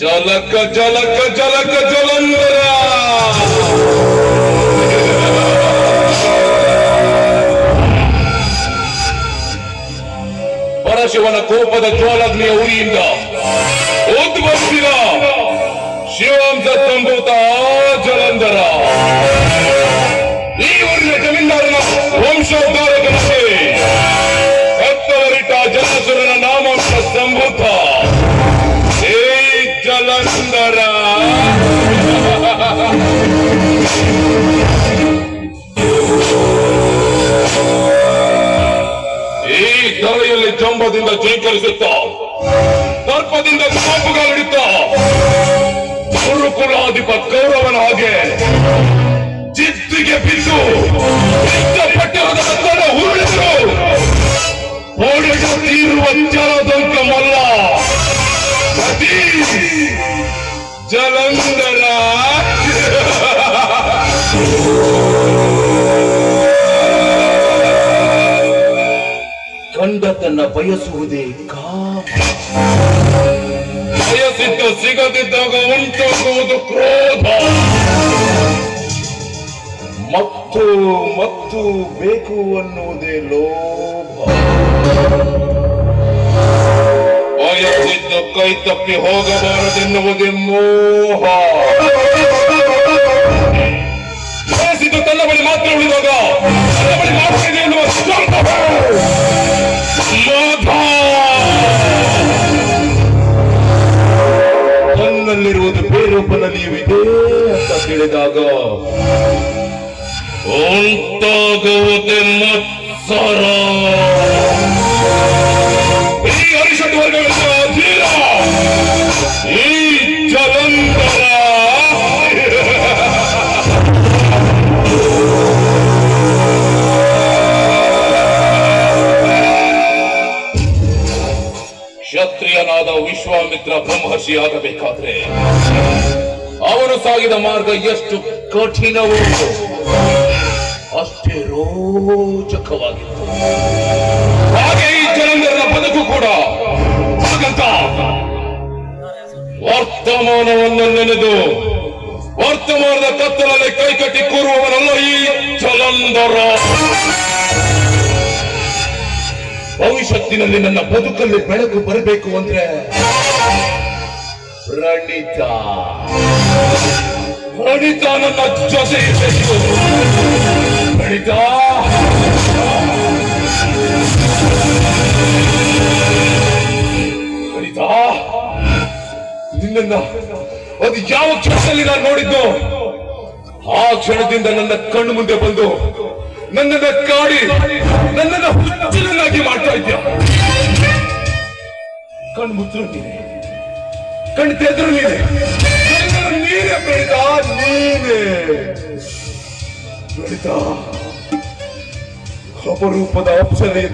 ಜಲಕ ಜಲಕ ಜಲಕ ಜಲಂಧರ! ಪರಶಿವನ ಕೋಪದ ಜ್ವಾಲಗ್ನಿಯ ಉರಿಯಿಂದ ಉದ್ಭವಿಸಿದ ಶಿವಾಂಶ ಸಂಭೂತ ಜಲಂಧರ! ಜಂಬದಿಂದ ಜೈಕರಿಸುತ್ತ ದರ್ಪದಿಂದ ಕೋಪುಗಾಲಿಡುತ್ತ ಗುರುಕುಲಾಧಿಪ ಕೌರವನ ಹಾಗೆ ಜಿದ್ದಿಗೆ ಬಿದ್ದು ಪಟ್ಟಣದ ತನ್ನ ಉರುಳಿದರು. ಓಡಿದ ತೀರುವ ಜಲದಂಕ ಮಲ್ಲ. ಸತಿ ಜಲಂಧರ. ಕಂಡ ತನ್ನ ಬಯಸುವುದೇ ಕಾಮ. ಸಿಗದಿದ್ದಾಗ ಉಂಟಾಗುವುದು ಕ್ರೋಧ. ಮತ್ತು ಮತ್ತು ಬೇಕು ಅನ್ನುವುದೇ ಲೋಭ. ಬಯಸಿದ್ದು ಕೈ ತಪ್ಪಿ ಹೋಗಬಾರದೆನ್ನುವುದೇ ಮೋಹ. ಬಯಸಿದ್ದು ತನ್ನ ಬಳಿ ಮಾತ್ರ ಉಳಿದಾಗ, ತನ್ನ ಬಳಿ ಮಾತ್ರ ಬೇರೊಬ್ಬನಲ್ಲಿಯೂ ಇದೆ ಅಂತ ತಿಳಿದಾಗ ಉಂಟಾಗುವುದೇ ಮತ್ಸರ ಬ್ರಹ್ಮರ್ಷಿ ಆಗಬೇಕಾದ್ರೆ ಅವನು ಸಾಗಿದ ಮಾರ್ಗ ಎಷ್ಟು ಕಠಿಣವೋ, ಅಷ್ಟೇ ರೋಚಕವಾಗಿತ್ತು. ಹಾಗೆ ಈ ಜನಂದರ ಬದುಕು ಕೂಡ ವರ್ತಮಾನವನ್ನು ನೆನೆದು, ವರ್ತಮಾನದ ಕತ್ತಲಲ್ಲಿ ಕೈಕಟ್ಟಿ ಕೂರುವವನಲ್ಲ ಈ ಜಲಂಧರ. ಭವಿಷ್ಯತ್ತಿನಲ್ಲಿ ನನ್ನ ಬದುಕಲ್ಲಿ ಬೆಳಕು ಬರಬೇಕು ಅಂದ್ರೆ ಪ್ರಣೀತ. ಪ್ರಣೀತ ನನ್ನ ಜೊತೆ ಇರಬೇಕು. ಪ್ರಣೀತ. ಪ್ರಣೀತ. ನಿನ್ನನ್ನ ಅದು ಯಾವ ಕ್ಷಣದಲ್ಲಿ ನಾನು ನೋಡಿದ್ದು ಆ ಕ್ಷಣದಿಂದ ನನ್ನ ಕಣ್ಣು ಮುಂದೆ ಬಂದು ನನ್ನನ್ನ ಕಾಡಿ, ನನ್ನನ್ನ ಹುಚ್ಚನನ್ನಾಗಿ ಮಾಡ್ತಾ ಇದ್ದೀಯ ಕಣ್ಣು ಮುಚ್ಚಿದ್ದೀನಿ ಕಣ್ಣು ನೀನೆ. ನೀನೆ ಬೆಳಿತ ನೀನೆ. ಅಪ್ಸರೆ.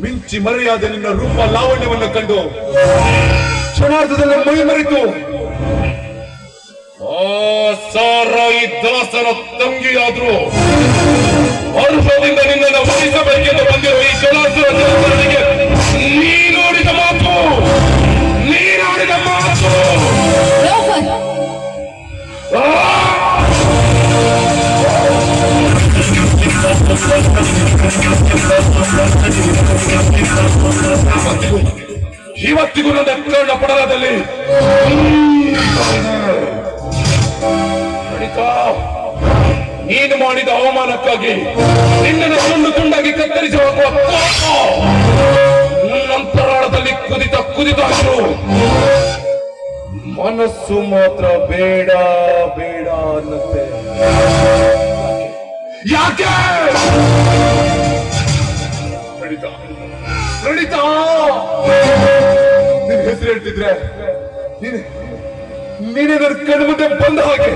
ಮಿಂಚಿ ಮರೆಯಾದ ನಿನ್ನ ರೂಪ ಲಾವಣ್ಯವನ್ನು ಕಂಡು. ಕ್ಷಣಾರ್ಧದಲ್ಲಿ ಮೈ ಮರೆತು. ಆ ಸಾರಾಯಿ ಸರ ತಂಗಿಯಾದ್ರು. ಇವತ್ತಿಗೂ ನನ್ನ ಕರ್ಣ ಪಡಲದಲ್ಲಿ. ನೀನು ಮಾಡಿದ ಅವಮಾನಕ್ಕಾಗಿ ನಿನ್ನನ್ನು ತುಂಡು ತುಂಡಾಗಿ ಕತ್ತರಿಸಿ ಹೋಗುವ ನಂತರಾಳದಲ್ಲಿ ಕುದಿತ ಕುದಿತ ಮನಸ್ಸು ಮಾತ್ರ ಬೇಡ ಬೇಡ ಅನ್ನತ್ತೆ. ಯಾಕೆ? ಪ್ರಣೀತಾ ಪ್ರಣೀತಾ ಹೇಳ್ತಿದ್ರೆ ನೀನೆ ನನ್ನ ಕಣ್ಮುಂದೆ ಬಂದ ಹಾಗೆ.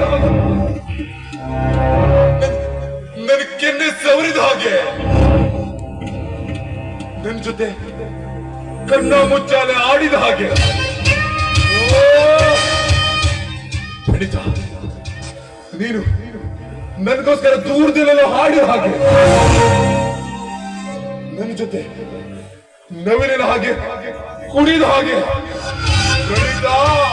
ನನ್ನ ಕೆನ್ನೆ ಸವರಿದ ಹಾಗೆ. ನನ್ನ ಜೊತೆ ಕಣ್ಣ ಮುಚ್ಚಾಲೆ ಆಡಿದ ಹಾಗೆ! ಖಂಡಿತ ನೀನು ನನಗೋಸ್ಕರ ದೂರದಲ್ಲೆಲ್ಲ ಹಾಡಿದ ಹಾಗೆ. ನನ್ನ ಜೊತೆ ನವಿಲಿನ ಹಾಗೆ ಕುಣಿದ ಹಾಗೆ. ಖಂಡಿತ ಮಾಡಿದ